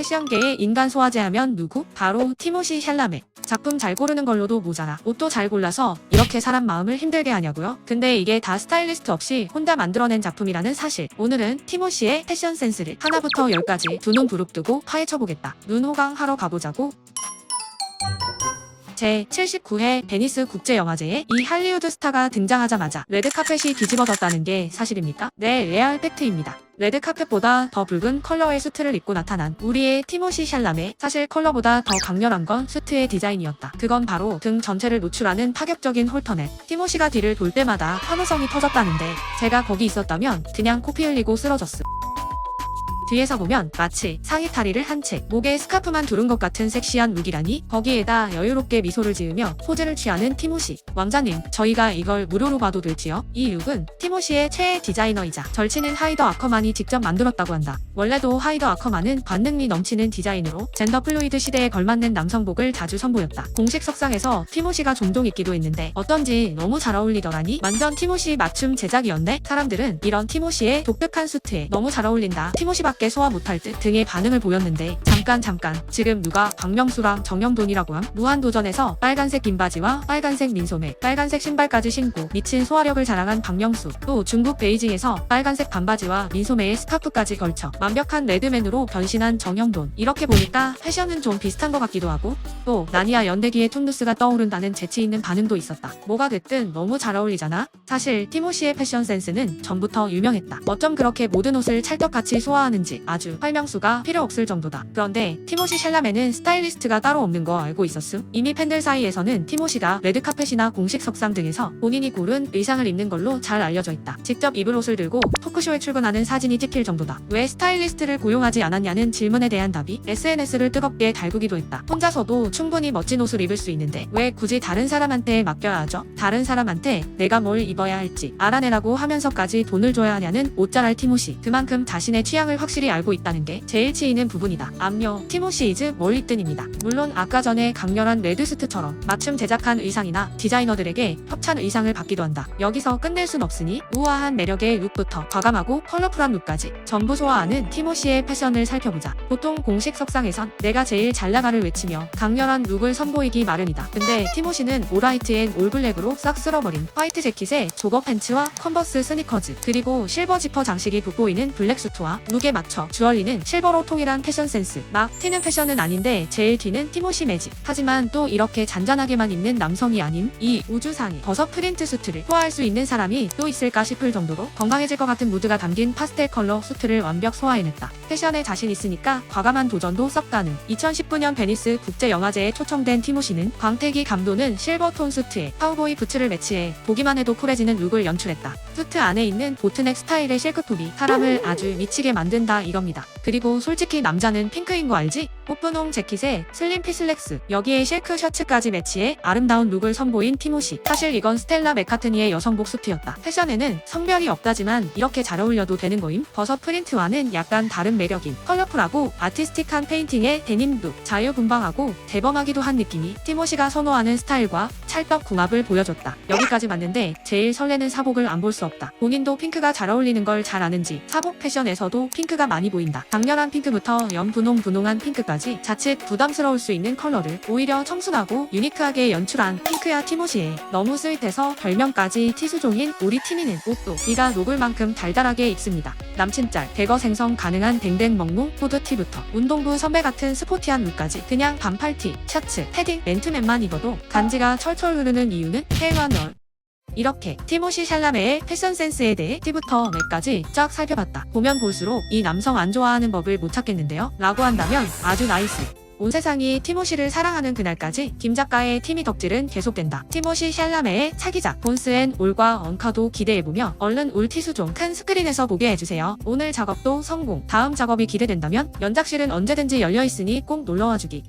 패션계의 인간 소화제 하면 누구? 바로 티모시 샬라메. 작품 잘 고르는 걸로도 모자라. 옷도 잘 골라서 이렇게 사람 마음을 힘들게 하냐고요? 근데 이게 다 스타일리스트 없이 혼자 만들어낸 작품이라는 사실. 오늘은 티모시의 패션 센스를 하나부터 열까지 두 눈 부릅뜨고 파헤쳐보겠다. 눈호강 하러 가보자고. 제 79회 베니스 국제영화제에 이 할리우드 스타가 등장하자마자 레드카펫이 뒤집어졌다는 게 사실입니까? 네, 레알 팩트입니다. 레드카펫보다 더 붉은 컬러의 수트를 입고 나타난 우리의 티모시 샬라메 사실 컬러보다 더 강렬한 건 수트의 디자인이었다. 그건 바로 등 전체를 노출하는 파격적인 홀터넷. 티모시가 뒤를 돌 때마다 환호성이 터졌다는데 제가 거기 있었다면 그냥 코피 흘리고 쓰러졌음. 뒤에서 보면 마치 상의 다리를 한 채, 목에 스카프만 두른 것 같은 섹시한 룩이라니 거기에다 여유롭게 미소를 지으며 포즈를 취하는 티모시. 왕자님, 저희가 이걸 무료로 봐도 될지요? 이 룩은 티모시의 최애 디자이너이자 절친인 하이더 아커만이 직접 만들었다고 한다. 원래도 하이더 아커만은 관능미 넘치는 디자인으로 젠더 플루이드 시대에 걸맞는 남성복을 자주 선보였다. 공식 석상에서 티모시가 종종 입기도 했는데 어떤지 너무 잘 어울리더라니 완전 티모시 맞춤 제작이었네. 사람들은 이런 티모시의 독특한 수트에 너무 잘 어울린다. 티모시밖에 소화 못할 듯 등의 반응을 보였는데 잠깐 잠깐 지금 누가 박명수랑 정영돈이라고 함? 무한도전에서 빨간색 긴 바지와 빨간색 민소매, 빨간색 신발까지 신고 미친 소화력을 자랑한 박명수 또 중국 베이징에서 빨간색 반바지와 민소매에 스카프까지 걸쳐 완벽한 레드맨으로 변신한 정영돈 이렇게 보니까 패션은 좀 비슷한 것 같기도 하고 또 나니아 연대기의 툰누스가 떠오른다는 재치 있는 반응도 있었다. 뭐가 됐든 너무 잘 어울리잖아. 사실 티모시의 패션 센스는 전부터 유명했다. 어쩜 그렇게 모든 옷을 찰떡같이 소화하는지 아주 설명수가 필요 없을 정도다. 그런데 티모시 샬라메는 스타일리스트가 따로 없는 거 알고 있었음? 이미 팬들 사이에서는 티모시가 레드카펫이나 공식 석상 등에서 본인이 고른 의상을 입는 걸로 잘 알려져 있다. 직접 입을 옷을 들고 토크쇼에 출근하는 사진이 찍힐 정도다. 왜 스타일리스트를 고용하지 않았냐는 질문에 대한 답이 SNS를 뜨겁게 달구기도 했다. 혼자서도 충분히 멋진 옷을 입을 수 있는데 왜 굳이 다른 사람한테 맡겨야 하죠? 다른 사람한테 내가 뭘 입어야 할지 알아내라고 하면서까지 돈을 줘야 하냐는 옷잘할 티모시. 그만큼 자신의 취향을 확실히 알고 있다는 게 제일 치이는 부분이다. 암요 티모시 이즈 뭘 입든입니다. 물론 아까 전에 강렬한 레드스트처럼 맞춤 제작한 의상이나 디자이너들에게 협찬 의상을 받기도 한다. 여기서 끝낼 순 없으니 우아한 매력의 룩부터 과감하고 컬러풀한 룩까지 전부 소화하는 티모시의 패션을 살펴보자. 보통 공식 석상에선 내가 제일 잘 나가를 외치며 강렬한 룩을 선보이기 마련이다. 근데 티모시는 올화이트 앤 올블랙으로 싹 쓸어버린 화이트 재킷에 조거 팬츠와 컨버스 스니커즈 그리고 실버 지퍼 장식이 돋보이는 블랙 수트와 룩에 맞춰 주얼리는 실버로 통일한 패션 센스. 막 튀는 패션은 아닌데 제일 튀는 티모시 매직. 하지만 또 이렇게 잔잔하게만 입는 남성이 아닌 이 우주상의 버섯 프린트 수트를 소화할 수 있는 사람이 또 있을까 싶을 정도로 건강해질 것 같은 무드가 담긴 파스텔 컬러 수트를 완벽 소화해냈다. 패션에 자신 있으니까 과감한 도전도 썩 가능. 2019년 베니스 국제영화제에 초청된 티모시는 광택이 감도는 실버톤 수트에 카우보이 부츠를 매치해 보기만 해도 쿨해지는 룩을 연출했다. 수트 안에 있는 보트넥 스타일의 실크톱이 사람을 아주 미치게 만든다 이겁니다. 그리고 솔직히 남자는 핑크인 거 알지? 오픈홈 재킷에 슬림 피슬렉스 여기에 실크 셔츠까지 매치해 아름다운 룩을 선보인 티모시. 사실 이건 스텔라 맥카트니의 여성복 수트였다. 패션에는 성별이 없다지만 이렇게 잘 어울려도 되는 거임? 버섯 프린트와는 약간 다른 매력인 컬러풀하고 아티스틱한 페인팅의 데님 룩 자유분방하고 대범하기도 한 느낌이 티모시가 선호하는 스타일과 찰떡 궁합을 보여줬다. 여기까지 맞는데 제일 설레는 사복을 안 볼 수 없다. 본인도 핑크가 잘 어울리는 걸 잘 아는지. 사복 패션에서도 핑크가 많이 보인다. 강렬한 핑크부터 연분홍 분홍한 핑크까지 자칫 부담스러울 수 있는 컬러를 오히려 청순하고 유니크하게 연출한 핑크야 티모시에 너무 스윗해서 별명까지 티수종인 우리 티미는 옷도 이가 녹을 만큼 달달하게 입습니다. 남친 짤, 대거 생성 가능한 댕댕 먹무 후드티부터 운동부 선배 같은 스포티한 룩까지 그냥 반팔티, 셔츠, 패딩, 맨투맨만 입어도 간지가 철철 흐르는 이유는 헤어널 이렇게 티모시 샬라메의 패션 센스에 대해 T부터 맥까지 쫙 살펴봤다. 보면 볼수록 이 남성 안 좋아하는 법을 못 찾겠는데요. 라고 한다면 아주 나이스. 온 세상이 티모시를 사랑하는 그날까지 김 작가의 티미 덕질은 계속된다. 티모시 샬라메의 차기작 본스앤 올과 언카도 기대해보며 얼른 울 티수종 큰 스크린에서 보게 해주세요. 오늘 작업도 성공. 다음 작업이 기대된다면 연작실은 언제든지 열려있으니 꼭 놀러와주기.